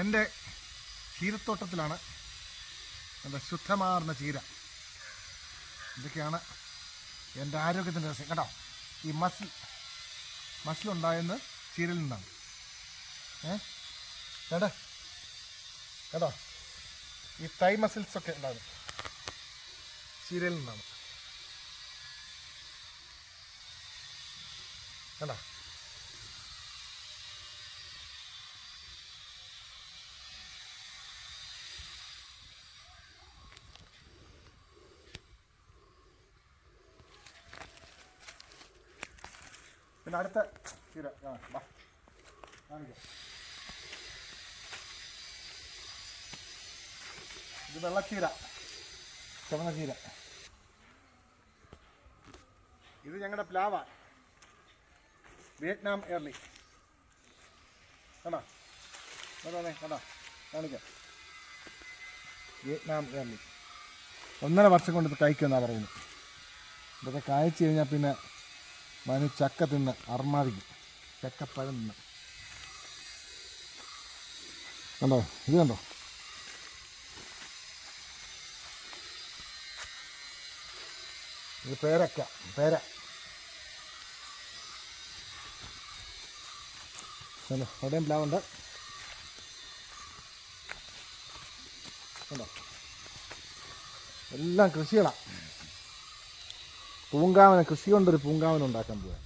എന്റെ ചീരത്തോട്ടത്തിലാണ് എന്റെ ശുദ്ധമാർന്ന ചീര. ഇതൊക്കെയാണ് എന്റെ ആരോഗ്യത്തിന്റെ രസം കേട്ടോ ഈ മസിൽ മസിലുണ്ടായെന്ന് ചീരയിൽ നിന്നാണ്. ഏ? കേട്ടോ കേട്ടോ ഈ തൈ മസിൽസൊക്കെ ഉണ്ടാകും ചീരയിൽ നിന്നാണ്. കേട്ടോ പിന്നെ അടുത്ത ചീര. ആ ഇത് വെള്ളച്ചീര. ചുവന്ന ചീര. ഇത് ഞങ്ങളുടെ പ്ലാവ. വിയറ്റ്നാം എയർലി കണ്ടോ? അതെ കണ്ടോ? കാണിക്കാം. വിയറ്റ്നാം എയർലി ഒന്നര വർഷം കൊണ്ട് ഇത് കഴിക്കുമെന്നാണ് പറയുന്നത്. ഇതൊക്കെ കായ്ച്ചു കഴിഞ്ഞാൽ പിന്നെ മനു ചക്ക തിന്ന് അർമാദിക്കും. ചക്കപ്പഴം തിന്ന്. കണ്ടോ? ഇത് കണ്ടോ? ഇത് പേരക്ക പേര. കണ്ടോ? അവിടെയും പ്ലാവുണ്ട്. കണ്ടോ? എല്ലാം കൃഷികളാണ് പൂങ്കാവന കൃഷി കൊണ്ടൊരു പൂങ്കാവനം ഉണ്ടാക്കാൻ പോവാ.